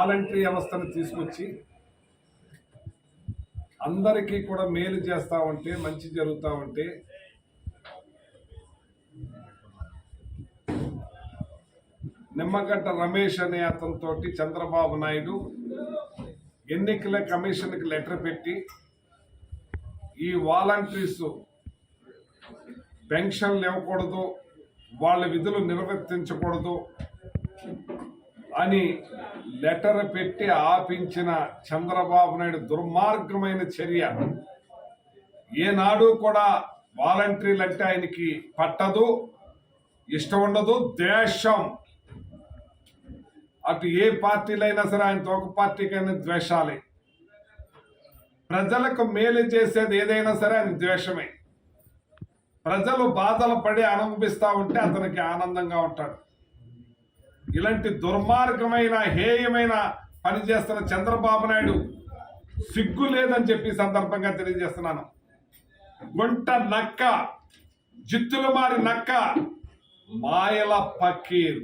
Voluntary వ్యవస్థను తీసుకొచ్చి అందరికీ కూడా మేలు చేస్తా ఉంటే మంచి జరుగుతూ ఉంటే నిమ్మగడ్డ రమేష్ అనే అతనితోటి చంద్రబాబు నాయుడు ఎన్నికల కమిషన్కి లెటర్ పెట్టి ఈ వాలంటీర్స్ పెన్షన్లు ఇవ్వకూడదు వాళ్ళ విధులు నిర్వర్తించకూడదు అని లెటర్ పెట్టి ఆపించిన చంద్రబాబు నాయుడు దుర్మార్గమైన చర్య. ఏనాడు కూడా వాలంటీర్లు అంటే ఆయనకి పట్టదు ఇష్టం ఉండదు ద్వేషం. అటు ఏ పార్టీలైనా సరే ఆయన ఒక పార్టీకైనా ద్వేషాలే. ప్రజలకు మేలు చేసేది ఏదైనా సరే ఆయన ద్వేషమే. ప్రజలు బాధలు పడి అనుభవిస్తూ ఉంటే అతనికి ఆనందంగా ఉంటాడు. ఇలాంటి దుర్మార్గమైన హేయమైన పని చేస్తున్న చంద్రబాబు నాయుడు సిగ్గు లేదని చెప్పి సందర్భంగా తెలియజేస్తున్నాను. గుంట నక్క జిత్తులు మారి నక్క మాయల పకీర్.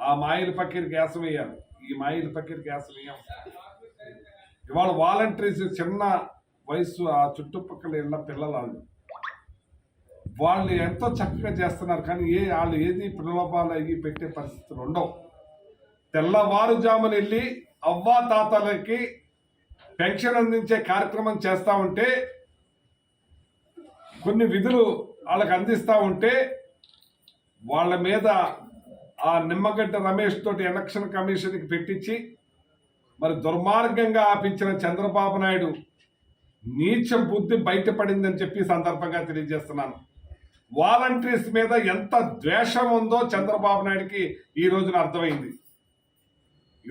ఆ మాయల పకీర్ గ్యాస్ వేయాలి. ఈ మాయల పకీర్ గ్యాస్ వేయం. ఇవాళ వాలంటీర్స్ చిన్న వయసు ఆ చుట్టుపక్కల ఇళ్ళ పిల్లలు వాళ్ళు ఎంతో చక్కగా చేస్తున్నారు కానీ ఏ వాళ్ళు ఏది ప్రలోభాలు అయ్యి పెట్టే పరిస్థితులు ఉండవు. తెల్లవారుజామున వెళ్ళి అవ్వా తాతలకి పెన్షన్ అందించే కార్యక్రమం చేస్తూ ఉంటే కొన్ని విధులు వాళ్ళకి అందిస్తూ ఉంటే వాళ్ళ మీద ఆ నిమ్మగడ్డ రమేష్ తోటి ఎలక్షన్ కమిషన్కి పెట్టించి మరి దుర్మార్గంగా ఆపించిన చంద్రబాబు నాయుడు నీచ బుద్ధి బయటపడిందని చెప్పి సందర్భంగా తెలియజేస్తున్నాను. వాలంటీర్స్ మీద ఎంత ద్వేషం ఉందో చంద్రబాబు నాయుడికి ఈ రోజున అర్థమైంది.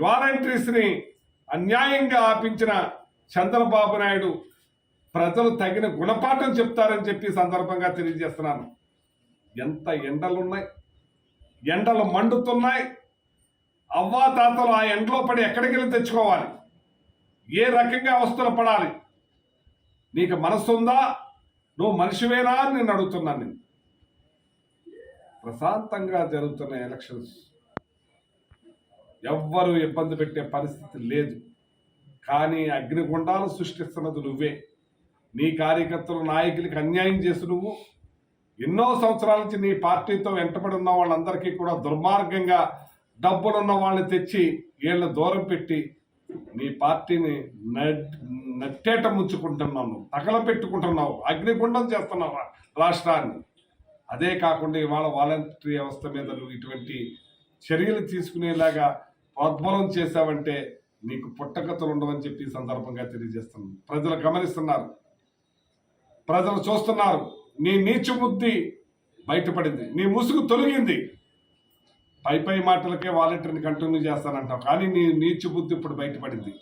వాలంటీర్స్ని అన్యాయంగా ఆపించిన చంద్రబాబు నాయుడు ప్రజలు తగిన గుణపాఠం చెప్తారని చెప్పి సందర్భంగా తెలియజేస్తున్నాను. ఎంత ఎండలున్నాయి ఎండలు మండుతున్నాయి అవ్వా తాతలు ఆ ఎండలో పడి ఎక్కడికి వెళ్ళి తెచ్చుకోవాలి ఏ రకంగా అవస్థలు పడాలి నీకు మనసుందా? నువ్వు మనిషివేనా అని నేను అడుగుతున్నాను నేను ప్రశాంతంగా జరుగుతున్న ఎలక్షన్స్. ఎవ్వరు ఇబ్బంది పెట్టే పరిస్థితి లేదు. కానీ అగ్నిగుండాలు సృష్టిస్తున్నది నువ్వే. నీ కార్యకర్తలు నాయకులకి అన్యాయం చేసి నువ్వు ఎన్నో సంవత్సరాల నుంచి నీ పార్టీతో వెంటబడి ఉన్న వాళ్ళందరికీ కూడా దుర్మార్గంగా డబ్బులున్న వాళ్ళని తెచ్చి వీళ్ళ దూరం పెట్టి నీ పార్టీని నట్- నట్టేట ముంచుకుంటున్నావు తగలపెట్టుకుంటున్నావు అగ్నిగుండం చేస్తున్నావు రాష్ట్రాన్ని? అదే కాకుండా ఇవాళ వాలంటరీ వ్యవస్థ మీద నువ్వు ఇటువంటి చర్యలు తీసుకునేలాగా ప్రోద్బలం చేశావంటే నీకు పుట్టగతులు ఉండవని చెప్పి సందర్భంగా తెలియజేస్తున్నాను. ప్రజలు గమనిస్తున్నారు. ప్రజలు చూస్తున్నారు. నీ నీచు బుద్ధి బయటపడింది. నీ ముసుగు తొలగింది. పై పై మాటలకే వాలంటీర్ని కంటిన్యూ చేస్తానంటావు. కానీ నీ నీచు బుద్ధి ఇప్పుడు బయటపడింది.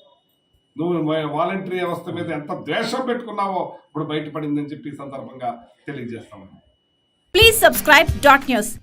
నువ్వు వాలంటరీ వ్యవస్థ మీద ఎంత ద్వేషం పెట్టుకున్నావో ఇప్పుడు బయటపడిందని చెప్పి సందర్భంగా తెలియజేస్తాను. Subscribe dot news.